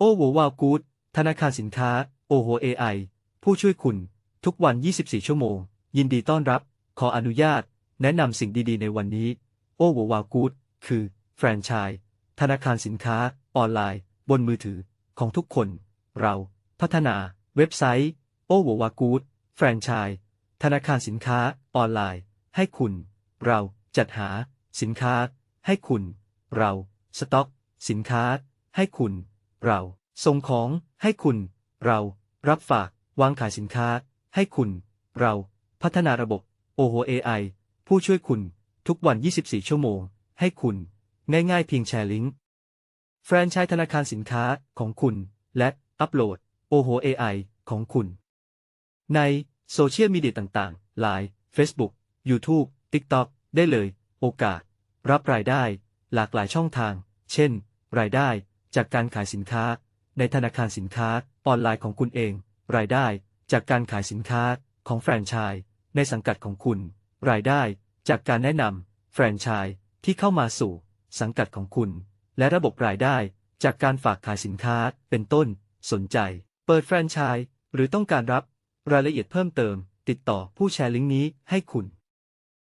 โอโววาวกูดธนาคารสินค้า โอโหเอไอผู้ช่วยคุณ ทุกวัน 24 ชั่วโมง ยินดีต้อนรับ ขออนุญาต แนะนำสิ่งดีๆ ในวันนี้ โอโววาวกูดคือ แฟรนไชส์ธนาคารสินค้า ออนไลน์ บนมือถือ ของทุกคน เรา พัฒนา เว็บไซต์ โอโววากูดแฟรนไชส์ธนาคารสินค้า ออนไลน์ ให้คุณ เราจัดหา สินค้า ให้คุณ เรา สต็อก สินค้า ให้คุณ เราส่งของให้คุณ เรารับฝากวางขายสินค้า ให้คุณ เราพัฒนาระบบโอโห AI ผู้ช่วยคุณ ทุกวัน 24 ชั่วโมง ให้คุณ ง่ายๆเพียงแชร์ลิงก์แฟรนไชส์ธนาคารสินค้าของคุณ และอัปโหลดโอโห AI ของคุณ ในโซเชียลมีเดียต่างๆ Line Facebook YouTube TikTok ได้เลย โอกาส รับรายได้ หลากหลายช่องทาง เช่น รายได้ จากการขายสินค้า ในธนาคารสินค้าออนไลน์ของคุณเอง รายได้ จากการขายสินค้าของแฟรนไชส์ในสังกัดของคุณ รายได้ จากการแนะนำแฟรนไชส์ที่เข้ามาสู่ สังกัดของคุณ และระบบรายได้ จากการฝากขายสินค้าเป็นต้น สนใจ เปิดแฟรนไชส์หรือต้องการรับ รายละเอียดเพิ่มเติม ติดต่อผู้แชร์ลิงก์นี้ให้คุณ